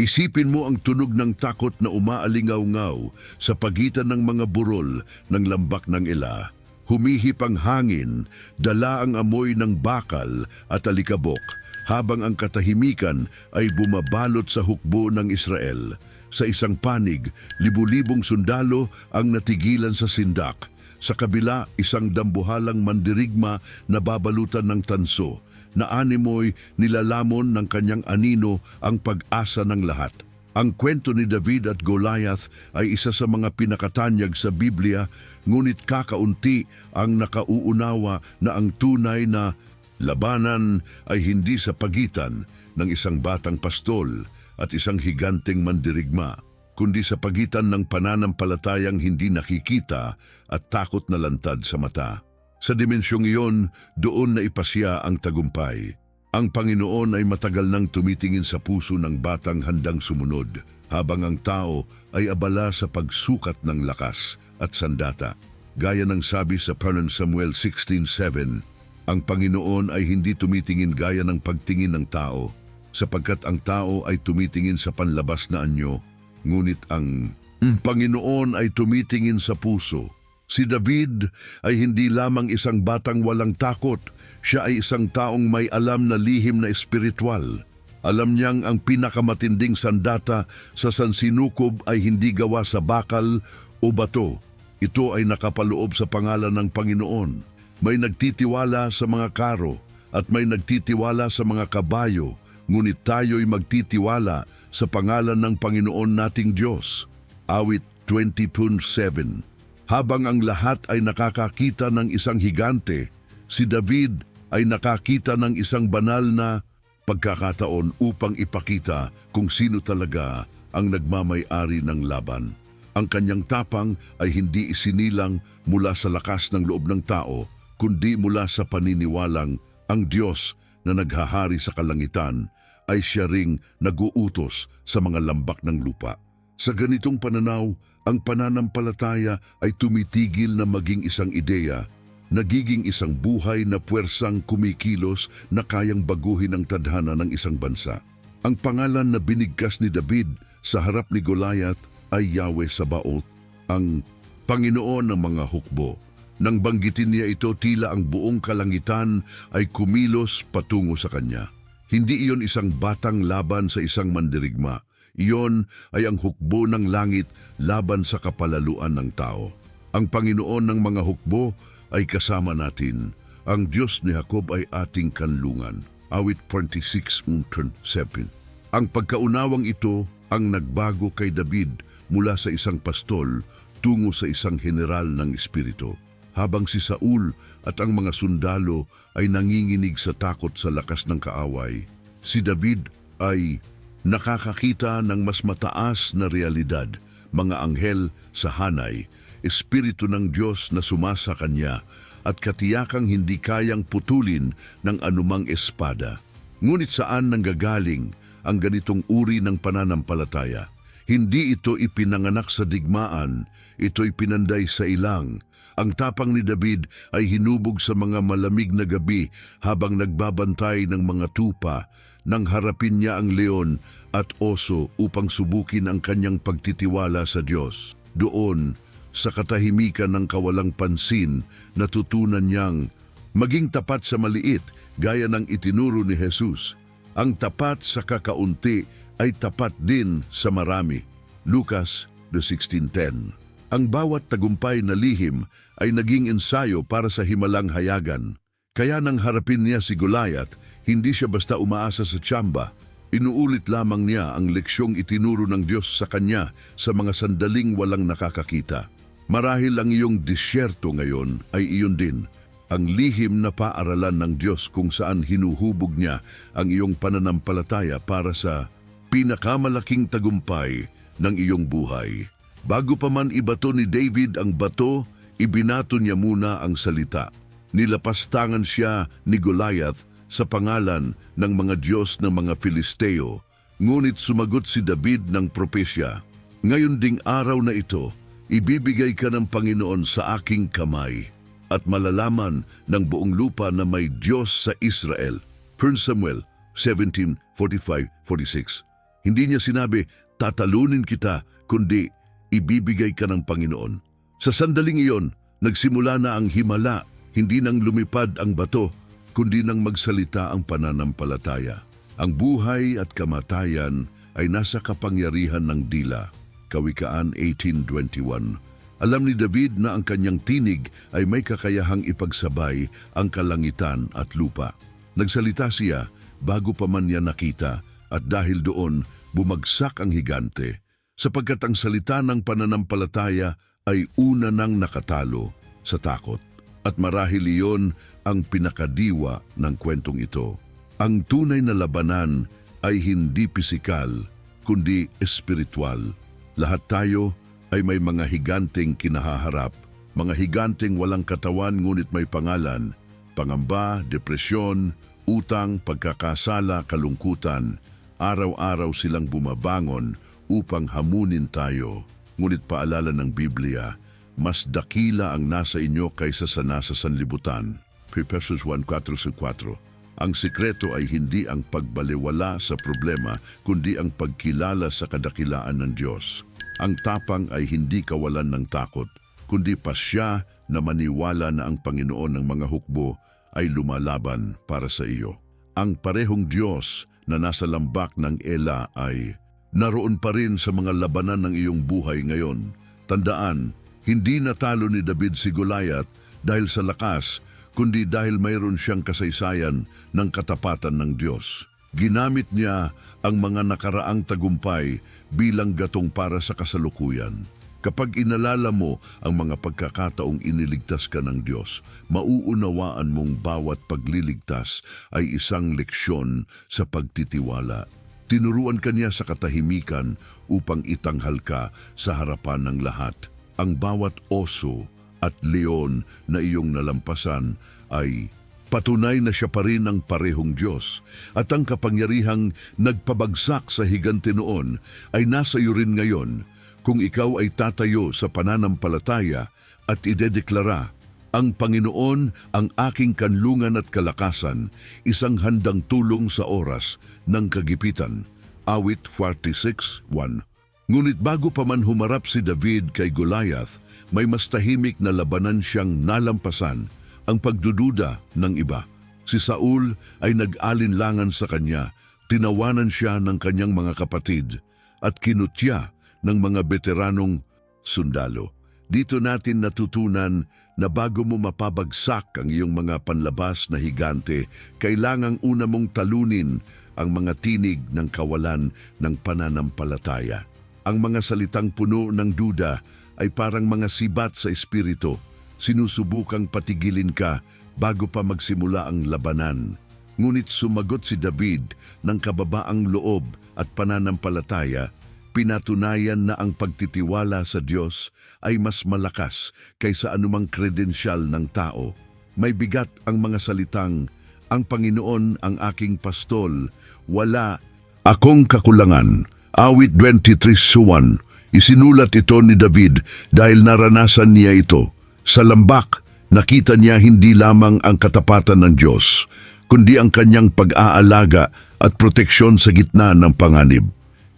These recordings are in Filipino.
Isipin mo ang tunog ng takot na umaalingaw-ngaw sa pagitan ng mga burol ng lambak ng ila. Humihip ang hangin, dala ang amoy ng bakal at alikabok, habang ang katahimikan ay bumabalot sa hukbo ng Israel. Sa isang panig, libu-libong sundalo ang natigilan sa sindak. Sa kabila, isang dambuhalang mandirigma na babalutan ng tanso na animoy nilalamon ng kanyang anino ang pag-asa ng lahat. Ang kwento ni David at Goliath ay isa sa mga pinakatanyag sa Biblia, ngunit kakaunti ang nakauunawa na ang tunay na labanan ay hindi sa pagitan ng isang batang pastol at isang higanteng mandirigma, kundi sa pagitan ng pananampalatayang hindi nakikita at takot na lantad sa mata. Sa dimensyong iyon, doon na ipasya ang tagumpay. Ang Panginoon ay matagal nang tumitingin sa puso ng batang handang sumunod, habang ang tao ay abala sa pagsukat ng lakas at sandata. Gaya ng sabi sa 1 Samuel 16.7, ang Panginoon ay hindi tumitingin gaya ng pagtingin ng tao, sapagkat ang tao ay tumitingin sa panlabas na anyo, ngunit ang Panginoon ay tumitingin sa puso. Si David ay hindi lamang isang batang walang takot, siya ay isang taong may alam na lihim na espiritual. Alam niyang ang pinakamatinding sandata sa sansinukob ay hindi gawa sa bakal o bato. Ito ay nakapaloob sa pangalan ng Panginoon. May nagtitiwala sa mga karo at may nagtitiwala sa mga kabayo, ngunit tayo'y magtitiwala sa pangalan ng Panginoon nating Diyos. Awit 20.7 habang ang lahat ay nakakakita ng isang higante, si David ay nakakita ng isang banal na pagkakataon upang ipakita kung sino talaga ang nagmamay-ari ng laban. Ang kanyang tapang ay hindi isinilang mula sa lakas ng loob ng tao, kundi mula sa paniniwalang ang Diyos na naghahari sa kalangitan ay siya ring naguutos sa mga lambak ng lupa. Sa ganitong pananaw, ang pananampalataya ay tumitigil na maging isang ideya, nagiging isang buhay na puwersang kumikilos na kayang baguhin ang tadhana ng isang bansa. Ang pangalan na binigkas ni David sa harap ni Goliath ay Yahweh Sabaoth, ang Panginoon ng mga hukbo. Nang banggitin niya ito, tila ang buong kalangitan ay kumilos patungo sa kanya. Hindi iyon isang batang laban sa isang mandirigma, iyon ay ang hukbo ng langit laban sa kapalaluan ng tao. Ang Panginoon ng mga hukbo ay kasama natin. Ang Diyos ni Jacob ay ating kanlungan. Awit 26.7 Ang pagkaunawang ito ang nagbago kay David mula sa isang pastol tungo sa isang general ng Espiritu. Habang si Saul at ang mga sundalo ay nanginginig sa takot sa lakas ng kaaway, si David ay nakakakita ng mas mataas na realidad, mga anghel sa hanay, espiritu ng Diyos na sumasa kanya at katiyakang hindi kayang putulin ng anumang espada. Ngunit saan nanggagaling ang ganitong uri ng pananampalataya? Hindi ito ipinanganak sa digmaan, ito'y pinanday sa ilang. Ang tapang ni David ay hinubog sa mga malamig na gabi habang nagbabantay ng mga tupa nang harapin niya ang leon at oso upang subukin ang kanyang pagtitiwala sa Diyos. Doon, sa katahimikan ng kawalang pansin, natutunan niyang maging tapat sa maliit gaya ng itinuro ni Jesus. Ang tapat sa kakaunti ay tapat din sa marami. Lucas 16.10 Ang bawat tagumpay na lihim ay naging ensayo para sa himalang hayagan. Kaya nang harapin niya si Goliath, hindi siya basta umaasa sa tsamba. Inuulit lamang niya ang leksyong itinuro ng Diyos sa kanya sa mga sandaling walang nakakakita. Marahil ang iyong disyerto ngayon ay iyon din, ang lihim na paaralan ng Diyos kung saan hinuhubog niya ang iyong pananampalataya para sa pinakamalaking tagumpay ng iyong buhay. Bago pa man ibato ni David ang bato, ibinato niya muna ang salita. Nilapastangan siya ni Goliath sa pangalan ng mga Diyos ng mga Filisteo, ngunit sumagot si David ng propesya, Ngayon ding araw na ito, ibibigay ka ng Panginoon sa aking kamay at malalaman ng buong lupa na may Diyos sa Israel. 1 Samuel 17:45-46 Hindi niya sinabi, tatalunin kita, kundi ibibigay ka ng Panginoon. Sa sandaling iyon, nagsimula na ang himala, hindi nang lumipad ang bato, kundi nang magsalita ang pananampalataya. Ang buhay at kamatayan ay nasa kapangyarihan ng dila. Kawikaan 18.21 Alam ni David na ang kanyang tinig ay may kakayahang ipagsabay ang kalangitan at lupa. Nagsalita siya bago pa man niya nakita at dahil doon bumagsak ang higante sapagkat ang salita ng pananampalataya ay una nang nakatalo sa takot. At marahil iyon ang pinakadiwa ng kwentong ito. Ang tunay na labanan ay hindi pisikal, kundi espiritual. Lahat tayo ay may mga higanteng kinahaharap, mga higanteng walang katawan ngunit may pangalan, pangamba, depresyon, utang, pagkakasala, kalungkutan. Araw-araw silang bumabangon upang hamunin tayo. Ngunit paalala ng Biblia, mas dakila ang nasa inyo kaysa sa nasa sanlibutan. Efesios 1.4-4 Ang sikreto ay hindi ang pagbaliwala sa problema, kundi ang pagkilala sa kadakilaan ng Diyos. Ang tapang ay hindi kawalan ng takot, kundi pasya na maniwala na ang Panginoon ng mga hukbo ay lumalaban para sa iyo. Ang parehong Diyos na nasa lambak ng Ela ay naroon pa rin sa mga labanan ng iyong buhay ngayon. Tandaan, hindi natalo ni David si Goliath dahil sa lakas, kundi dahil mayroon siyang kasaysayan ng katapatan ng Diyos. Ginamit niya ang mga nakaraang tagumpay bilang gatong para sa kasalukuyan. Kapag inalala mo ang mga pagkakataong iniligtas ka ng Diyos, mauunawaan mong bawat pagliligtas ay isang leksyon sa pagtitiwala. Tinuruan ka niya sa katahimikan upang itanghal ka sa harapan ng lahat. Ang bawat oso at leon na iyong nalampasan ay patunay na siya pa rin ang parehong Diyos at ang kapangyarihang nagpabagsak sa higante noon ay nasa iyo rin ngayon kung ikaw ay tatayo sa pananampalataya at idedeklara, ang Panginoon ang aking kanlungan at kalakasan, isang handang tulong sa oras ng kagipitan. Awit 46.1 Ngunit bago pa man humarap si David kay Goliath, may mas tahimik na labanan siyang nalampasan, ang pagdududa ng iba. Si Saul ay nag-alinlangan sa kanya, tinawanan siya ng kanyang mga kapatid, at kinutya ng mga veteranong sundalo. Dito natin natutunan na bago mo mapabagsak ang iyong mga panlabas na higante, kailangang una mong talunin ang mga tinig ng kawalan ng pananampalataya. Ang mga salitang puno ng duda ay parang mga sibat sa espiritu. Sinusubukang patigilin ka bago pa magsimula ang labanan. Ngunit sumagot si David ng kababaang loob at pananampalataya pinatunayan na ang pagtitiwala sa Diyos ay mas malakas kaysa anumang kredensyal ng tao. May bigat ang mga salitang, Ang Panginoon ang aking pastol, wala akong kakulangan. Awit 23.1 Isinulat ito ni David dahil naranasan niya ito. Sa lambak, nakita niya hindi lamang ang katapatan ng Diyos, kundi ang kanyang pag-aalaga at proteksyon sa gitna ng panganib.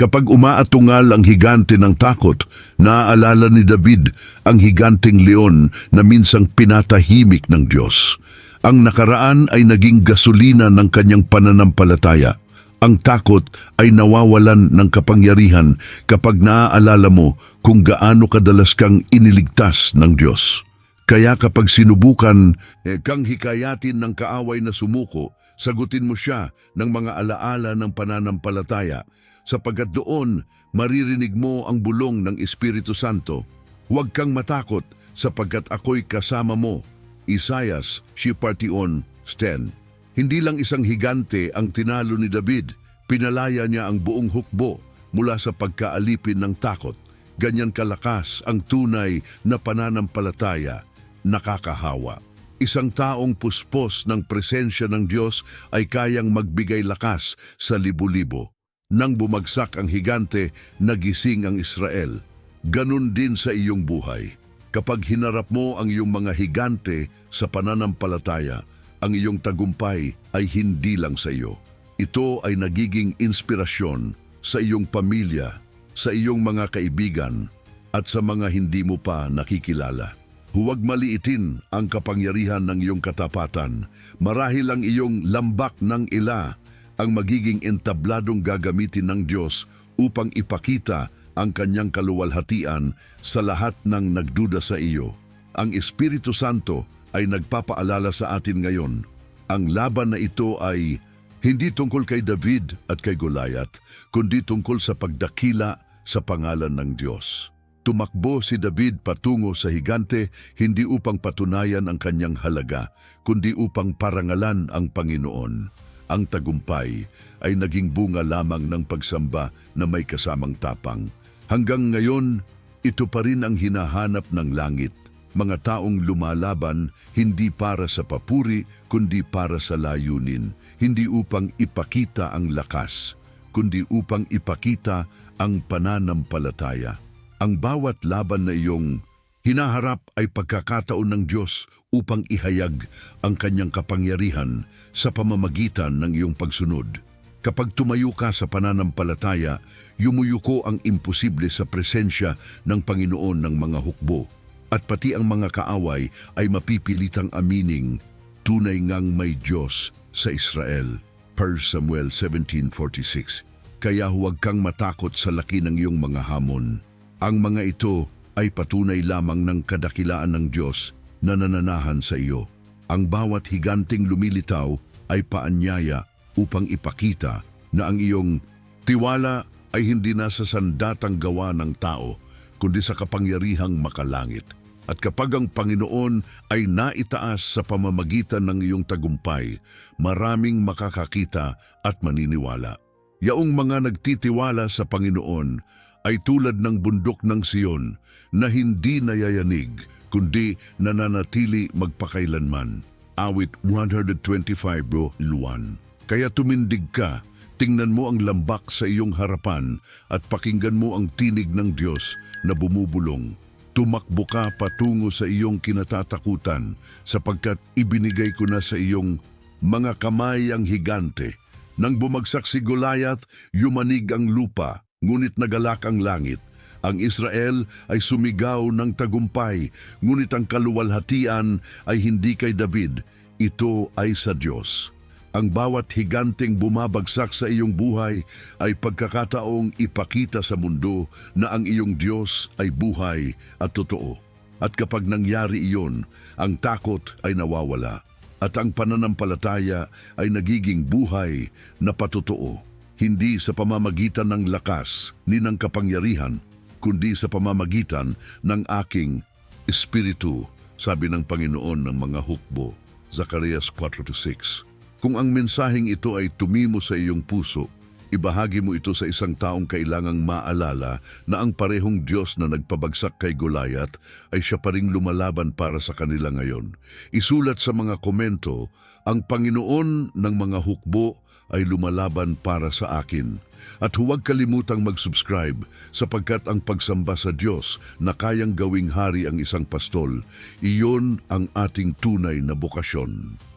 Kapag umaatungal ang higante ng takot, naaalala ni David ang higanteng leon na minsang pinatahimik ng Diyos. Ang nakaraan ay naging gasolina ng kanyang pananampalataya. Ang takot ay nawawalan ng kapangyarihan kapag naaalala mo kung gaano kadalas kang iniligtas ng Diyos. Kaya kapag sinubukan eh, kang hikayatin ng kaaway na sumuko, sagutin mo siya ng mga alaala ng pananampalataya sapagkat doon maririnig mo ang bulong ng Espiritu Santo. Huwag kang matakot sapagkat ako'y kasama mo. Isayas, Shipartion 10 Hindi lang isang higante ang tinalo ni David, pinalaya niya ang buong hukbo mula sa pagkaalipin ng takot. Ganyan kalakas ang tunay na pananampalataya, nakakahawa. Isang taong puspos ng presensya ng Diyos ay kayang magbigay lakas sa libo-libo. Nang bumagsak ang higante, nagising ang Israel. Ganon din sa iyong buhay. Kapag hinarap mo ang iyong mga higante sa pananampalataya, ang iyong tagumpay ay hindi lang sa iyo. Ito ay nagiging inspirasyon sa iyong pamilya, sa iyong mga kaibigan, at sa mga hindi mo pa nakikilala. Huwag maliitin ang kapangyarihan ng iyong katapatan. Marahil ang iyong lambak ng ila ang magiging entabladong gagamitin ng Diyos upang ipakita ang kanyang kaluwalhatian sa lahat ng nagduda sa iyo. Ang Espiritu Santo ay nagpapaalala sa atin ngayon. Ang laban na ito ay hindi tungkol kay David at kay Goliath, kundi tungkol sa pagdakila sa pangalan ng Diyos. Tumakbo si David patungo sa higante hindi upang patunayan ang kanyang halaga, kundi upang parangalan ang Panginoon. Ang tagumpay ay naging bunga lamang ng pagsamba na may kasamang tapang. Hanggang ngayon, ito pa rin ang hinahanap ng langit. Mga taong lumalaban hindi para sa papuri, kundi para sa layunin. Hindi upang ipakita ang lakas, kundi upang ipakita ang pananampalataya. Ang bawat laban na iyong hinaharap ay pagkakataon ng Diyos upang ihayag ang kanyang kapangyarihan sa pamamagitan ng iyong pagsunod. Kapag tumayo ka sa pananampalataya, yumuyuko ang imposible sa presensya ng Panginoon ng mga hukbo. At pati ang mga kaaway ay mapipilitang amining, tunay ngang may Diyos sa Israel. 1 Samuel 17.46 Kaya huwag kang matakot sa laki ng iyong mga hamon. Ang mga ito ay patunay lamang ng kadakilaan ng Diyos na nananahan sa iyo. Ang bawat higanting lumilitaw ay paanyaya upang ipakita na ang iyong tiwala ay hindi nasa sandatang gawa ng tao, kundi sa kapangyarihang makalangit. At kapag ang Panginoon ay naitaas sa pamamagitan ng iyong tagumpay, maraming makakakita at maniniwala. Yaong mga nagtitiwala sa Panginoon ay tulad ng bundok ng Siyon na hindi nayayanig, kundi nananatili magpakailanman. Awit 125 bro Luan. Kaya tumindig ka, tingnan mo ang lambak sa iyong harapan at pakinggan mo ang tinig ng Diyos na bumubulong. Tumakbo ka patungo sa iyong kinatatakutan sapagkat ibinigay ko na sa iyong mga kamay ang higante. Nang bumagsak si Goliath, yumanig ang lupa, ngunit nagalak ang langit. Ang Israel ay sumigaw ng tagumpay, ngunit ang kaluwalhatian ay hindi kay David, ito ay sa Diyos. Ang bawat higanting bumabagsak sa iyong buhay ay pagkakataong ipakita sa mundo na ang iyong Diyos ay buhay at totoo. At kapag nangyari iyon, ang takot ay nawawala at ang pananampalataya ay nagiging buhay na patotoo. Hindi sa pamamagitan ng lakas ni ng kapangyarihan, kundi sa pamamagitan ng aking espiritu, sabi ng Panginoon ng mga hukbo. Zacarias 4.6 Kung ang mensaheng ito ay tumimo sa iyong puso, ibahagi mo ito sa isang taong kailangang maalala na ang parehong Diyos na nagpabagsak kay Goliath ay siya pa ring lumalaban para sa kanila ngayon. Isulat sa mga komento, ang Panginoon ng mga hukbo ay lumalaban para sa akin. At huwag kalimutang mag-subscribe sapagkat ang pagsamba sa Diyos na kayang gawing hari ang isang pastol, iyon ang ating tunay na bukasyon.